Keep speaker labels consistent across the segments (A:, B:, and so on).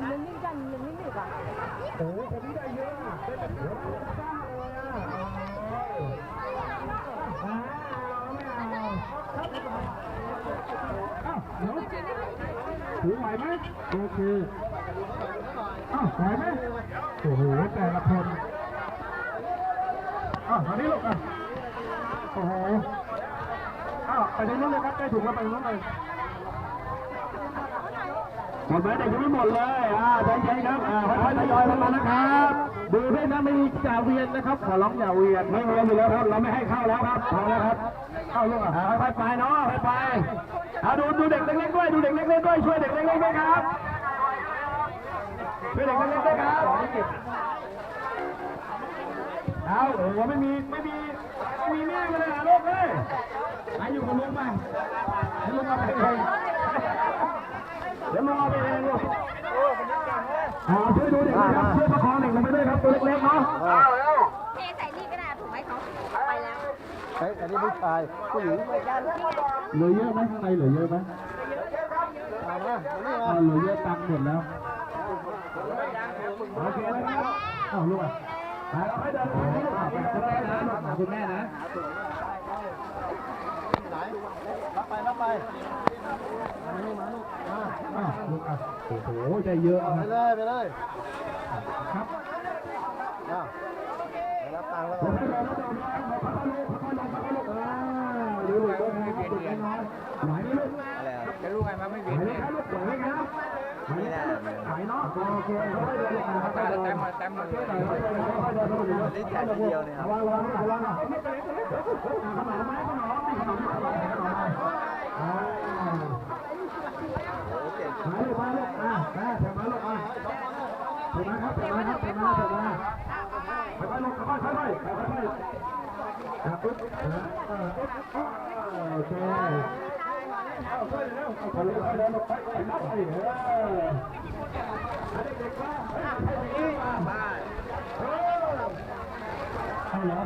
A: มันนิ่งกันมันนิ่งอยู่ก่อน
B: โอ้โหคนนี้ได้เยอะอะได้เป็นเยอะมากเลยอะอ่าไม่เอาอ้าวเดี๋ยวถือไหวไหมโอเคอ้าวไหวไหมโอ้โหแต่ละคนอ้าวมานี่ลูกอะโอ้โหอ้าว ไปตรงนู้นเลยครับได้ถุงแล้วไปตรงนู้นเลยหมดไหมเด็กยังไม่หมดเลยอ่าใจเย็นครับอ่าค่อยๆทยอยลงมานะครับดูด้วยนะไม่มีจ่าเวียนนะครับขอร้องอย่าเวียนไม่เวียนอยู่แล้วครับเราไม่ให้เข้าแล้วครับพอแล้วครับเข้าลูกอะอ่าค่อยๆไปเนาะค่อยๆไปเอาดูดูเด็กเล็กๆด้วยดูเด็กเล็กๆด้วยช่วยเด็กเล็กๆด้วยครับช่วยเด็กเล็กๆด้วยครับเอาโอ้โหไม่มีไม่มีไม่มีแม่มาเลยหาลูกเลย หาอยู่กับลุงไปเอาไปเองเดี๋ยวมึงเอาไปเองลูกอ่าช่วยดูเด็กนะครับช่วยประคองเด็กลงไปด้วยครับตัวเล็กๆเนาะ
A: เทใส่นี่ก็ได้ถูกไหมเขาไปแล้ว
C: เฮ้ยอันนี้ผู้ชายผู้หญิง
B: เหลือเยอะไหมข้างในเหลือเยอะไหม
C: มามานี่
B: อ่าเหลือเยอะตังหมดแล้วโอเคนะครับอ้าวลูกอะไปเดินไปลูกอะไปคุณแม่นะคุณแม่นะ
C: ไหนรับ ไปรับไปมานี่มาลูกมา
B: อ้าวลูกอะโอ้โหได้เยอะ
C: ไป
B: นะ
C: เลยไปเลย
B: ครับ
C: อ้าวไปรับตังค์แล้ว
B: ผมให้เดินแล้วเดินแล้วค่อยๆลูกค่อยๆลงค่อยๆลงอ่าดูลูกด้วยนะครับเด็กน้อยไหวไหมลูก
D: จะรู้ไงว่าไม่
B: ไหว
D: เวียน
B: ไหมครับลูกไหวไหมครับไหวไหมไหวเนาะโอเคค่อยๆเดินลงมาค่อยๆเดิน
D: เต็มหมดเต็มหมดเลย
B: ค่อยๆเดินค่อยๆเดินลงมา
C: นี่แจกทีเดียวเนี่ยครับ
B: ระวังระวังระวังอะขนมไหมขนมขนมขนมขนมอ่า
C: โอ้เก่ง
B: มาลูกมาลูกอะมาเถอะมาลูกอะเถอะมาครับเถอะมาครับเถอะมาเถอะมาค่อยๆลงค่อยๆค่อยๆค่อยๆค่อย ครับปึ๊บเออเออโอเคเอาช่วยเร็วเอาคนลยเดินลงไปไปนับไปเออเด็กๆว่าให้ไปอีกมาเอาเหรอ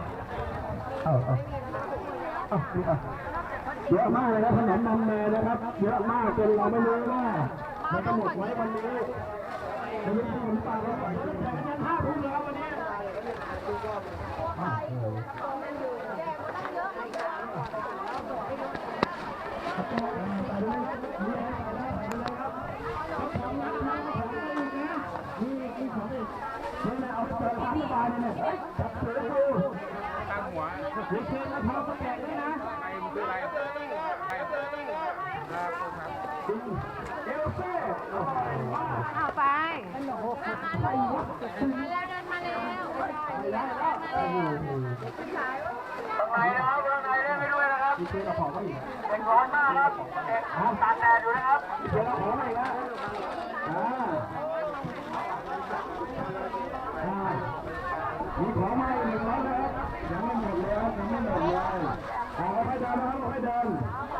B: เอาเอาเอาดูอะเยอะมากเลยนะขนมนมเนยนะครับ เยอะมากจนเราไม่รู้ว่ามันจะหมดไว้วันนี้จะมีขนมปังแล้วแข่งกันห้าทุ่มแล้ววันนี้อ้าวโอ้โหนี่นี่ของอีกนี่นะเอาไปเจอร้านบานเนี่ยเฮ้ยจับเสือดู
D: ตั้งหัว
B: เดี๋ยวเชิญมาทำสแกนด้วยนะ
D: ใครมันคืออะไรใครครับครับ
B: เอลเซ่โอ้โห
A: เอาไปมาแล้วเดินมาแล้ว
B: ไปนะครับข้างในเล่น ไปด้วยนะครับเชิญเอาของมาอีกเป็นร้อนมากครับเด็กตากแดดอยู่นะครับเชิญเอาของมาอีกนะอ่าอ่ามีของมาอีกหนึ่งร้อยนะครับยังไม่หมดเลยครับยังไม่หมดเลยเอาไปเดินนะครับไปเดิน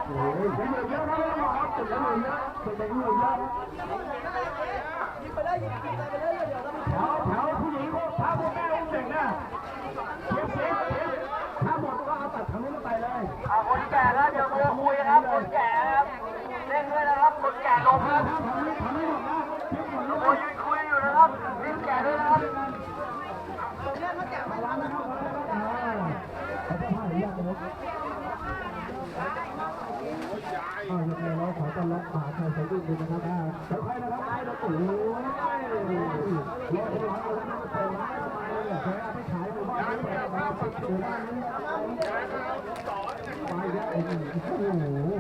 B: โอ้ยยังเหลือเยอะครับไม่ต้องบอกครับตึกยังเหลือเยอะตึกยังเลือเยอะแถวแถวผู้หญิงถ้าพวกแม่อุ้มเด็กนะ ทางนู้นไปเลย
E: อ่าคนแก่แล้วเดี๋ยวมาคุยนะครับคนแก่นะครับเล่นด้วยนะครับคนแก่ลง
B: ถ้า
E: นะ
B: ถ้าทำนี้ทำไม่หมดนะเทียบหมดแล้ว
E: โอ้ยยืนคุยอยู่นะครับรีบแก่ด้วยนะครับ
B: อ่าเขาจะพาหรือยากเลยอ่ายังไงเราขอต้อนรับมหาชัยไซดิ้งด้วยนะครับอ่าค่อยๆนะครับค่อยๆนะโอ้โหรอที่ร้านเอาแล้วนะเปิดร้านทำไมเนี่ยแกเอาไปขายหมู่บ้านนี้ไปเอาไปหมู่บ้านนี้ไปแล้วโอ้โห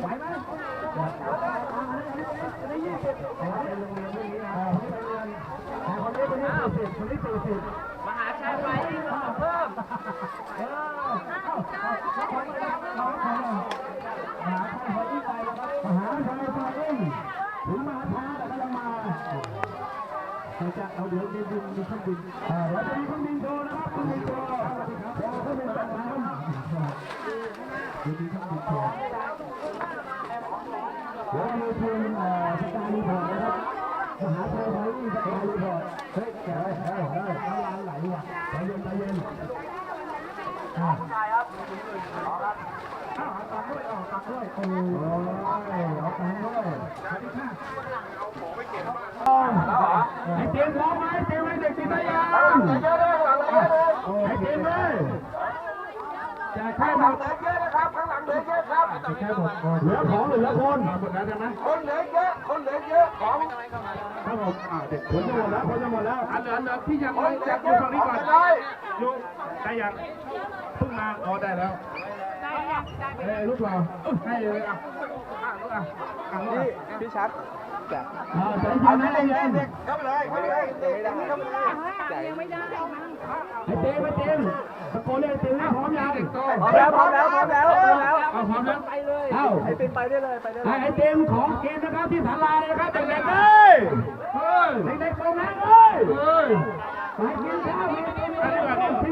B: ไหวไหมได้ยี่สิบอ่าคนนี้คนนี้สี่สิบคนนี้สี่สิบ
D: มหาชัยไปเพิ่ม
B: เออเอ้าเอาเอาคนมาเอาคน มาหาใครคนที่ไปแล้วครับมหาชัยไปเองถึงมาช้าแต่ก็ยังมาเราจะเอาเดี๋ยวมีบินมีเครื่องบินอ่าเราจะมีเครื่องบินโชว์นะครับเครื่องบินโชว์สวัสดีครับเครื่องบินโชว์นะครับเดี๋ยวมีเครื่องบินโชว์เดี๋ยวมีทีมเอ่อสกายรีพอร์ตนะครับมหาชัยไปเองสกายรีพอร์ตเฮ้ยแกเฮ้ยเฮ้ยน้ำลายไหลว่ะใจเย็นใจเย็นอ่า
E: ใช่ครับ
B: เอาตังค์ด้วยเอาตังค์ด้วยโอ้ยเอาตังค์ด้วยไอ้เตียงพร้อมไหมเตียงไว้เด็กกินได้ยัง
E: เยอะเลยข้างหลังเหลือเยอะเลย
B: ไอ้เตียงเลยจะแค่
E: ข้าง
B: หมด
E: เลือเยอะนะครับข้างหลังเหลือเยอะครับ
B: แค่หมดเหลือของเหลือคนหมดแล้วใช่ไม
E: คนเหลือเยอะคนเหลือเยอะของ
B: ครับผมอ่าเด็กคนจะหมดแล้วคนจะหมดแล้ว
C: อันเหลือเหลือที่ยังไม่จา
E: ก
C: อ
E: ยู่
C: ฝั่งนี้ก่อน
E: ได้
C: อยู่ได้ยังเพิ่งมาอ๋อได้แล้ว เอ้ยลูกเราให้เลยอะอะลูกอะอะลูกอะ
D: พี่ชัด
B: อ่าใจเย็นนะใจเย็น
E: เข้าไปเลยเข้าไปเลยเด็กเข้าไปเลย
A: ยังไม่ได้
B: ไอ้เต็มไอ้เต็มตะโกนเรียเต็มนะพร้อมยัง
E: พร้อมแล้วพร้อมแล้วพร้อมแล้วพร้อมแล้ว
C: พร้อมแล้วไป
B: เลยเอ้า
E: ไอ้ติมไปได้เลยไปได้เลย
B: ไอ้เต็มของเกมนะครับที่ศาลาเลยนะครับเด็กๆเอ้ย
C: เฮ้ย
B: เด็กๆตรงนั้นเอ้ย
C: เฮ้ย
B: ไปกินข้าวไปกินข้าว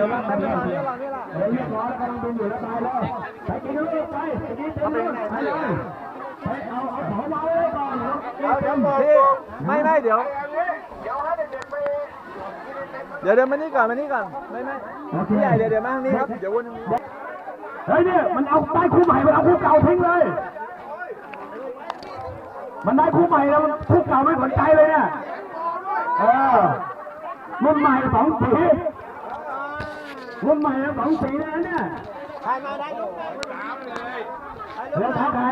E: ดี๋ยวมาแป๊บนึงนี่ละนี่ละ
B: เรียบร้อยแล้วกำลังบินอยู่แล้วไปแล้วไปกินลูกไปไปกินเต็มเลยไปเลยไปเอาเอาของมาไว้ก่อน
E: เดี๋ยวเดี๋ยวบอกไม่ไม่เดี๋ยวเดี๋ยวเด็กๆไปเดี๋ยวเดี๋ยวมานี่ก่อนมานี่ก่อนไม่ไม่พี่ใหญ่เดี๋ยวเดี๋ยวมาทางนี้ครับเดี๋ยววนทางนี้
B: เฮ้ยเนี่ยมันเอาได้คู่ใหม่มันเอาคู่เก่าทิ้งเลย มันได้คู่ใหม่แล้วคู่เก่าไม่สนใจเลยเนี่ยเออรุ่นใหม่สองสี รุ่นใหม่แล้วสองสีนะเนี่ย
E: ใครมาได้อยู่
B: แล้วท้าใคร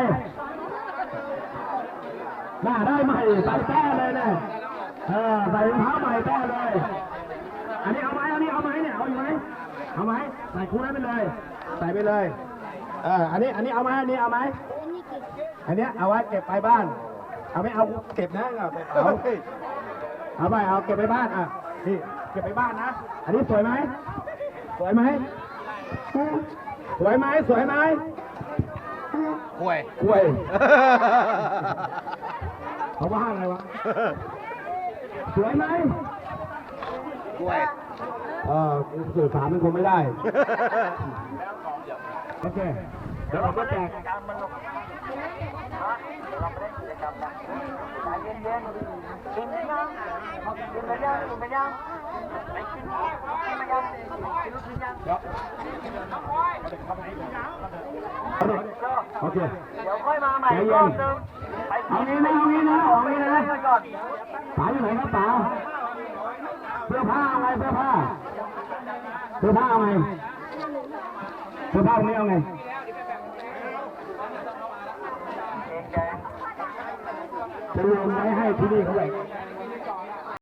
B: หน้าได้ใหม่ใส่แต้เลยเนี่ยเออใส่รองเท้าใหม่แต้เลย อันนี้เอาไหมอันนี้เอาไหมเนี่ยเอาอยู่ไหมเอาไหมใส่คู่นั้นไปเลยใส่ไปเลยเอออันนี้อันนี้เอาไหมอันนี้เอาไหมอันเนี้ยเอาไว้เก็บไปบ้าน เอาไม่เอาเก็บนะเอาไปเอาเอาไปเอาเก็บไปบ้านอะนี่เก็บไปบ้านนะ อันนี้สวยไหม สวยไหมสวยไหมสวยไหม
C: ห่วย
B: กล้วยเขาว่าอะไรวะสวยไหม
C: ห่วย
B: เออสื่อสารมันคงไม่ได้ โอเค เดี๋ยวผมก็แจก
E: ใจเย็นๆกินไปยังกินไปยังกินไปยังไปกินกินไปยังกินลูกชิ้นยัง
B: โอเค
E: เดี๋ยวค่อยมาใหม่อีกรอบนึงไป
B: เอางี้นะเอางี้นะเอางี้นะ
E: กินก่อน
B: ป๋าอยู่ไหนครับป๋าเสื้อผ้าเอาไงเสื้อผ้าเสื้อผ้าเอาไงเสื้อผ้าตรงนี้เอาไง รวมไว้ให้ที่นี่เขาเลย